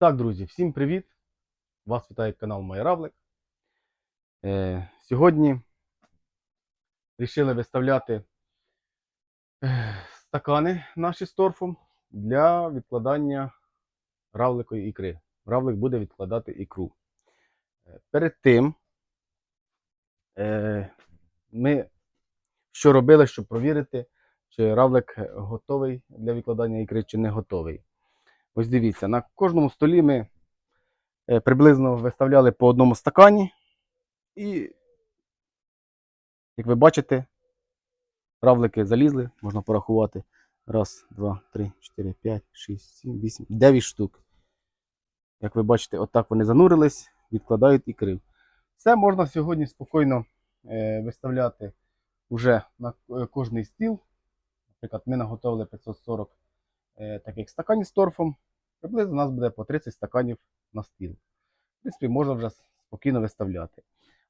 Так, друзі, всім привіт! Вас вітає канал Моя Равлик. Е, сьогодні вирішили виставляти е, стакани наші з торфом для відкладання равликої ікри. Равлик буде відкладати ікру. Е, перед тим е, ми що робили, щоб провірити, чи равлик готовий для відкладання ікри, чи не готовий. Ось дивіться, на кожному столі ми е, приблизно виставляли по одному стакані. І, як ви бачите, равлики залізли, можна порахувати. Раз, два, три, чотири, п'ять, шість, сім, вісім, дев'ять штук. Як ви бачите, отак вони занурились, відкладають ікри. Це можна сьогодні спокійно е, виставляти вже на е, кожний стіл. Наприклад, ми наготовили 540 е, таких стаканів з торфом. Приблизно у нас буде по 30 стаканів на стіл. В принципі, можна вже спокійно виставляти.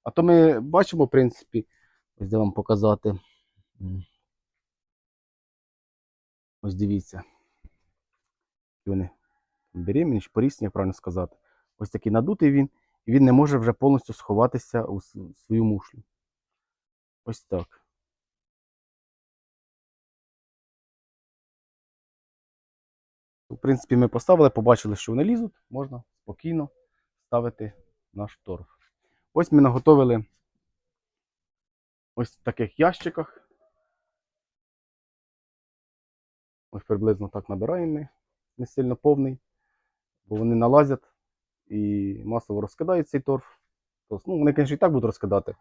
А то ми бачимо, в принципі, ось де вам показати. Ось дивіться. Вони беременні, порісні, як правильно сказати. Ось такий надутий він, і він не може вже повністю сховатися у свою мушлю. Ось так. В принципі, ми поставили, побачили, що вони лізуть, можна спокійно ставити наш торф. Ось ми наготовили ось в таких ящиках. Ось приблизно так набираємо ми, не сильно повний, бо вони налазять і масово розкидають цей торф. Тобто, ну, вони, звісно, і так будуть розкидати,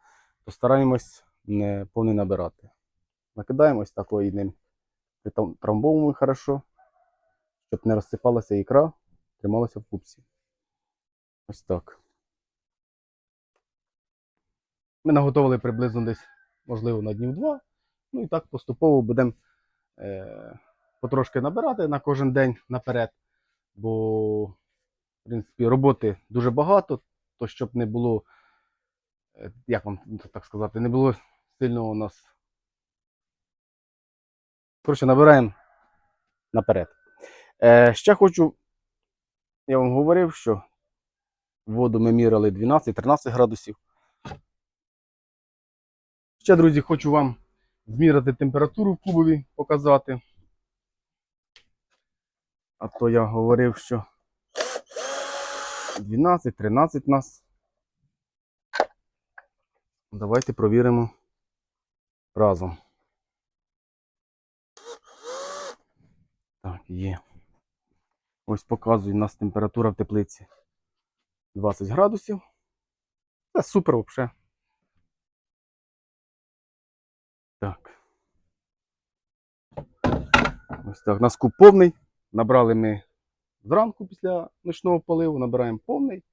то стараємось не повний набирати. Накидаємо ось такою ним трамбовуємо хорошо щоб не розсипалася ікра, трималася в купці. Ось так. Ми наготовили приблизно десь, можливо, на днів два. Ну і так поступово будемо е, потрошки набирати на кожен день наперед. Бо, в принципі, роботи дуже багато, то щоб не було, е, як вам так сказати, не було сильно у нас. Коротше, набираємо наперед. Е, ще хочу, я вам говорив, що воду ми міряли 12-13 градусів. Ще, друзі, хочу вам зміряти температуру в кубові, показати. А то я говорив, що 12-13 нас. Давайте провіримо разом. Так, є. Ось показує у нас температура в теплиці 20 градусів. Це супер взагалі. Так. Ось так. У повний. Набрали ми зранку після ночного поливу, набираємо повний.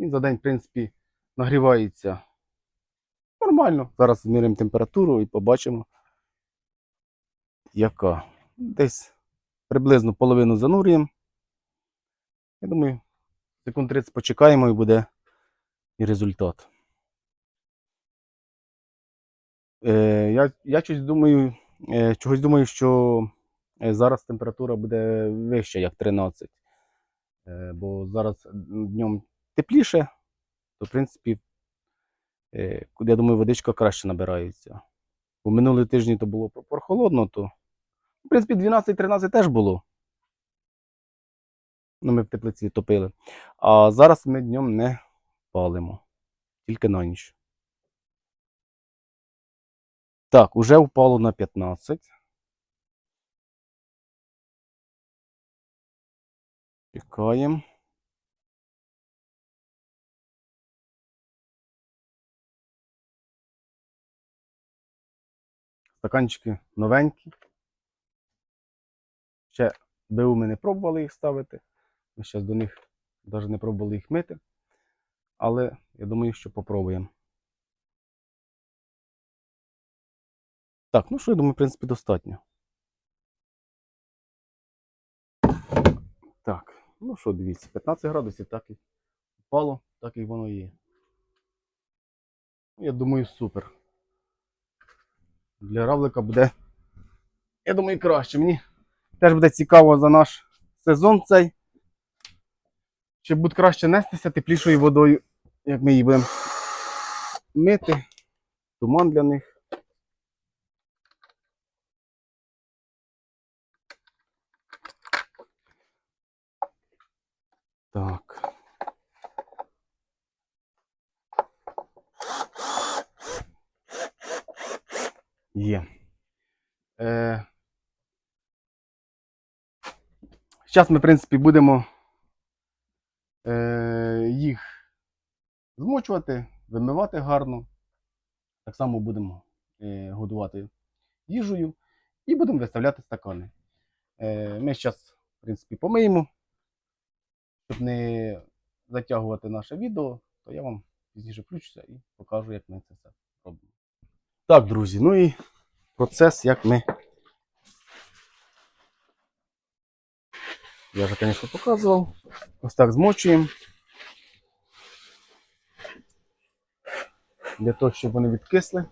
Він за день, в принципі, нагрівається нормально. Зараз зміряємо температуру і побачимо, яка. Десь приблизно половину занурюємо. Я думаю, секунд 30 почекаємо і буде і результат. Е, я, я щось думаю, е, чогось думаю, що е, зараз температура буде вища, як 13. Е, бо зараз днем тепліше, то, в принципі, е, я думаю, водичка краще набирається. Бо минулі тижні то було прохолодно, то, в принципі, 12-13 теж було. Ну, ми в теплиці топили. А зараз ми днем не палимо. Тільки на ніч. Так, уже впало на 15. Чекаємо. Стаканчики новенькі. Ще БУ ми не пробували їх ставити. Ми зараз до них навіть не пробували їх мити. Але я думаю, що попробуємо. Так, ну що, я думаю, в принципі, достатньо. Так, ну що, дивіться, 15 градусів так і впало, так і воно є. Я думаю, супер. Для равлика буде, я думаю, краще. Мені теж буде цікаво за наш сезон цей. Ще будуть краще нестися теплішою водою, як ми її будемо мити. Туман для них. Так. Є. Е... Зараз ми, в принципі, будемо. Їх змочувати, вимивати гарно. Так само будемо е... годувати їжею і будемо виставляти стакани. Е... Ми зараз, в принципі, помиємо, щоб не затягувати наше відео, то я вам пізніше включуся і покажу, як ми це все робимо. Так, друзі, ну і процес, як ми. Я вже, звісно, показував. Ось так змочуємо. Для того, щоб вони відкисли.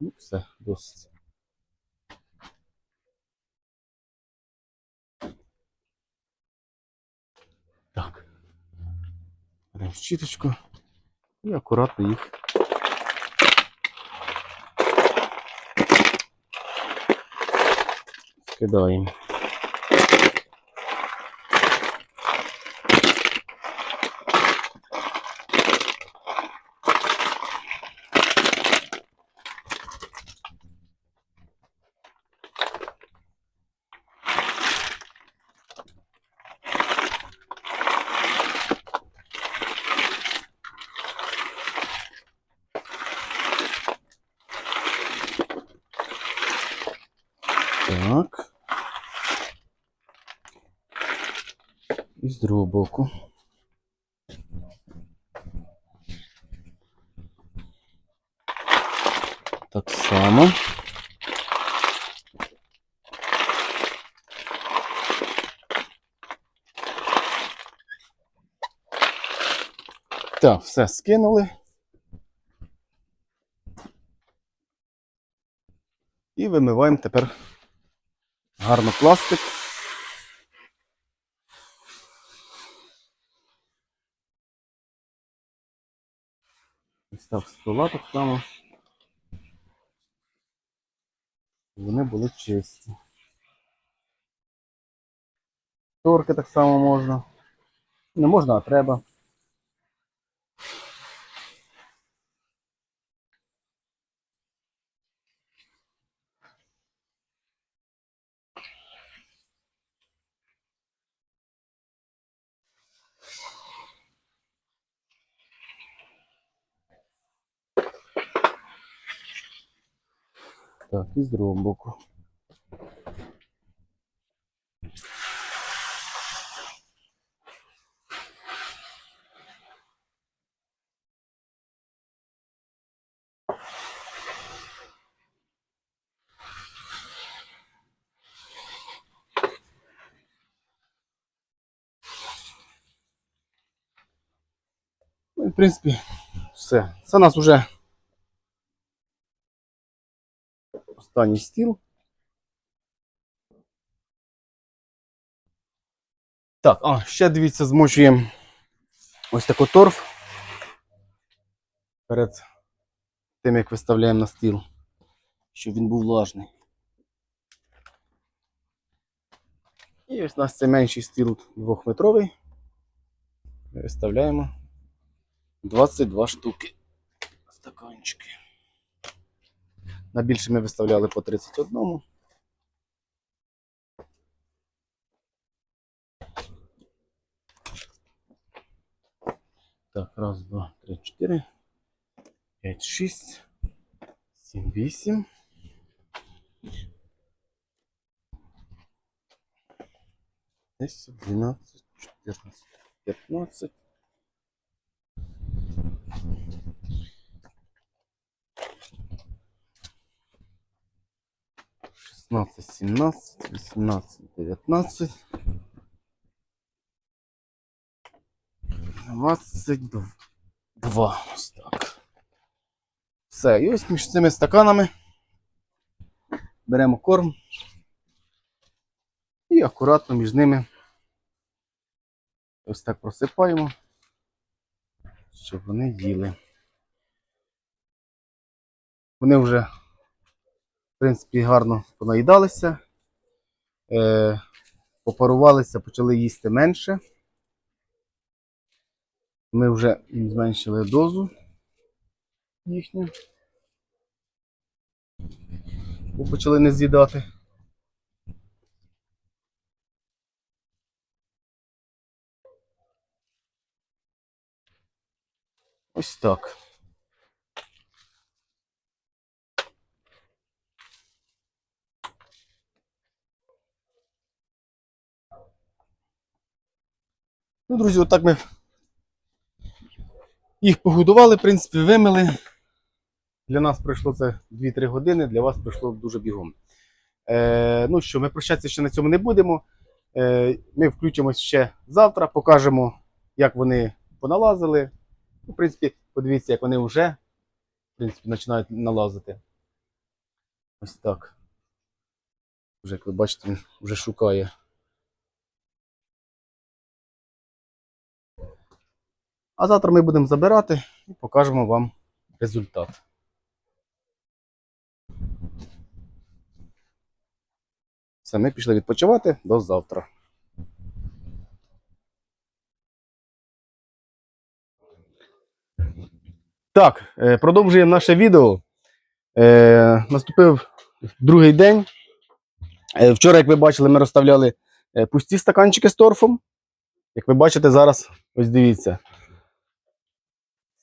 Ну, все, досить. Так. Беремо щіточку і акуратно їх. Скидаємо. Так. І з другого боку. Так само. Так, все скинули. І вимиваємо тепер гарно пластик. Ось так стола так само. Вони були чисті. Торки так само можна. Не можна, а треба. Так, і з другого боку. Ну, і, в принципі, все. Це у нас вже останній стіл. Так, а, ще дивіться, змочуємо ось таку торф перед тим, як виставляємо на стіл, щоб він був влажний. І ось у нас це менший стіл двохметровий. Виставляємо 22 штуки стаканчики. На більше ми виставляли по 31. Так, раз, два, три, чотири, п'ять, шість, сім, вісім. Десять, дванадцять, чотирнадцять, п'ятнадцять. Шістнадцять, сімнадцять, вісімнадцять, дев'ятнадцять. Двадцять два. Ось так. Все, і ось між цими стаканами беремо корм і акуратно між ними ось так просипаємо, щоб вони їли. Вони вже, в принципі, гарно понаїдалися, е, попарувалися, почали їсти менше. Ми вже зменшили дозу їхню. Бо почали не з'їдати. Ось так. Ну, друзі, отак ми їх погодували, в принципі, вимили. Для нас пройшло це 2-3 години, для вас пройшло дуже бігом. Е, ну що, ми прощатися ще на цьому не будемо. Е, ми включимось ще завтра, покажемо, як вони поналазили. Ну, в принципі, подивіться, як вони вже в принципі, починають налазити. Ось так. Вже, як ви бачите, він вже шукає. А завтра ми будемо забирати і покажемо вам результат. Все, ми пішли відпочивати до завтра. Так, е, продовжуємо наше відео. Е, Наступив другий день. Е, Вчора, як ви бачили, ми розставляли е, пусті стаканчики з торфом. Як ви бачите, зараз ось дивіться.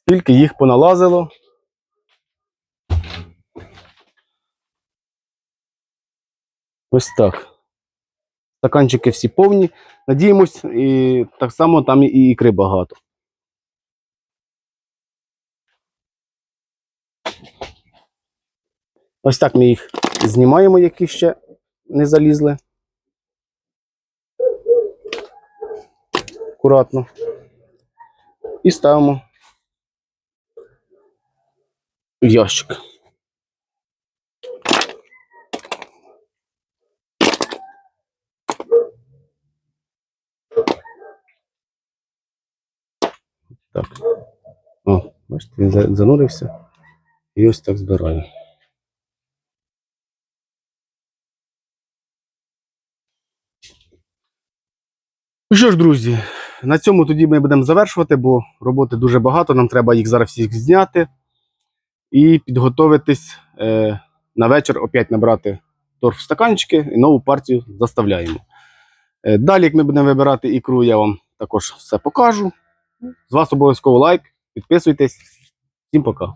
Скільки їх поналазило. Ось так. Стаканчики всі повні. Надіємось, і так само там і ікри багато. Ось так ми їх знімаємо, які ще не залізли. Акуратно. І ставимо ящик. Так. О, бачите, він занурився. І ось так збираю. Ну що ж, друзі, на цьому тоді ми будемо завершувати, бо роботи дуже багато. Нам треба їх зараз всіх зняти і підготовитись е, на вечір, опять набрати торф в стаканчики і нову партію заставляємо. Е, далі, як ми будемо вибирати ікру, я вам також все покажу. З вас обов'язково лайк, підписуйтесь. Всім пока.